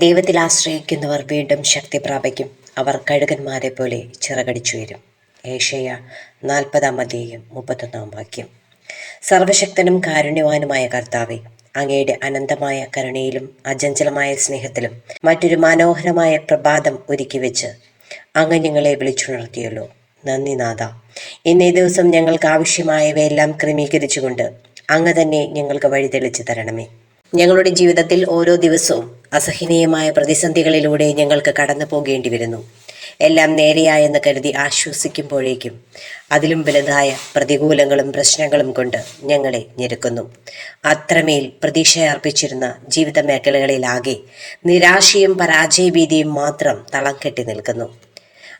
ദൈവത്തിൽ ആശ്രയിക്കുന്നവർ വീണ്ടും ശക്തി പ്രാപിക്കും. അവർ കഴുകന്മാരെ പോലെ ചിറകടിച്ചുയരും. ഏഷ്യ നാൽപ്പതാം അധ്യായം മുപ്പത്തൊന്നാം വാക്യം. സർവശക്തനും കാരുണ്യവാനുമായ കർത്താവെ അങ്ങയുടെ അനന്തമായ കരുണയിലും അജഞ്ചലമായ സ്നേഹത്തിലും മറ്റൊരു മനോഹരമായ പ്രഭാതം ഒരുക്കി വെച്ച് അങ്ങ് ഞങ്ങളെ വിളിച്ചുണർത്തിയല്ലോ. നന്ദി നാഥ. ഇന്നേ ദിവസം ഞങ്ങൾക്ക് ആവശ്യമായവയെല്ലാം ക്രമീകരിച്ചുകൊണ്ട് അങ്ങ് തന്നെ ഞങ്ങൾക്ക് വഴി തെളിച്ചു തരണമേ. ഞങ്ങളുടെ ജീവിതത്തിൽ ഓരോ ദിവസവും അസഹനീയമായ പ്രതിസന്ധികളിലൂടെ ഞങ്ങൾക്ക് കടന്നു പോകേണ്ടി വരുന്നു എല്ലാം നേരെയായെന്ന് കരുതി ആശ്വസിക്കുമ്പോഴേക്കും അതിലും വലുതായ പ്രതികൂലങ്ങളും പ്രശ്നങ്ങളും കൊണ്ട് ഞങ്ങളെ ഞെരുക്കുന്നു. അത്രമേൽ പ്രതീക്ഷ അർപ്പിച്ചിരുന്ന ജീവിത മേഖലകളിലാകെ നിരാശയും പരാജയഭീതിയും മാത്രം തളം കെട്ടി നിൽക്കുന്നു.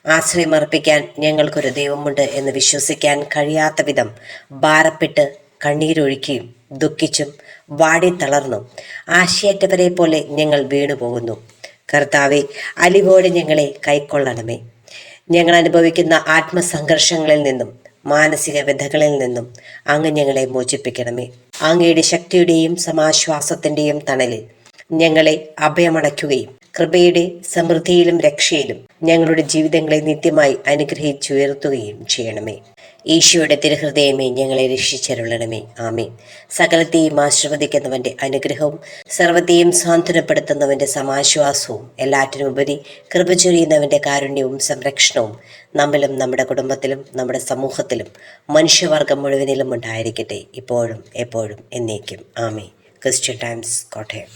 ആശ്രയമർപ്പിക്കാൻ ഞങ്ങൾക്കൊരു ദൈവമുണ്ട് എന്ന് വിശ്വസിക്കാൻ കഴിയാത്ത വിധം ഭാരപ്പെട്ട് കണ്ണീരൊഴുക്കിയും ദുഃഖിച്ചും വാടിത്തളർന്നും ആശയറ്റവരെ പോലെ ഞങ്ങൾ വീണുപോകുന്നു കർത്താവെ അലിവോടെ ഞങ്ങളെ കൈക്കൊള്ളണമേ. ഞങ്ങൾ അനുഭവിക്കുന്ന ആത്മസംഘർഷങ്ങളിൽ നിന്നും മാനസിക വ്യഥകളിൽ നിന്നും അങ്ങ് ഞങ്ങളെ മോചിപ്പിക്കണമേ. അങ്ങയുടെ ശക്തിയുടെയും സമാശ്വാസത്തിന്റെയും തണലിൽ ഞങ്ങളെ അഭയമടയ്ക്കുകയും കൃപയുടെ സമൃദ്ധിയിലും രക്ഷയിലും ഞങ്ങളുടെ ജീവിതങ്ങളെ നിത്യമായി അനുഗ്രഹിച്ചുയർത്തുകയും ചെയ്യണമേ. ഈശോയുടെ തിരുഹൃദയമേ ഞങ്ങളെ രക്ഷിച്ചരുളണമേ. ആമേ സകലത്തെയും ആശീർവദിക്കുന്നവന്റെ അനുഗ്രഹവും സർവത്തെയും സാന്ത്വനപ്പെടുത്തുന്നവന്റെ സമാശ്വാസവും എല്ലാറ്റിനുപരി കൃപ ചൊരിയുന്നവന്റെ കാരുണ്യവും സംരക്ഷണവും നമ്മിലും നമ്മുടെ കുടുംബത്തിലും നമ്മുടെ സമൂഹത്തിലും മനുഷ്യവർഗം മുഴുവനിലും ഉണ്ടായിരിക്കട്ടെ. ഇപ്പോഴും എപ്പോഴും എന്നേക്കും. ആമേ ക്രിസ്ത്യൻ ടൈംസ് കോട്ടയം.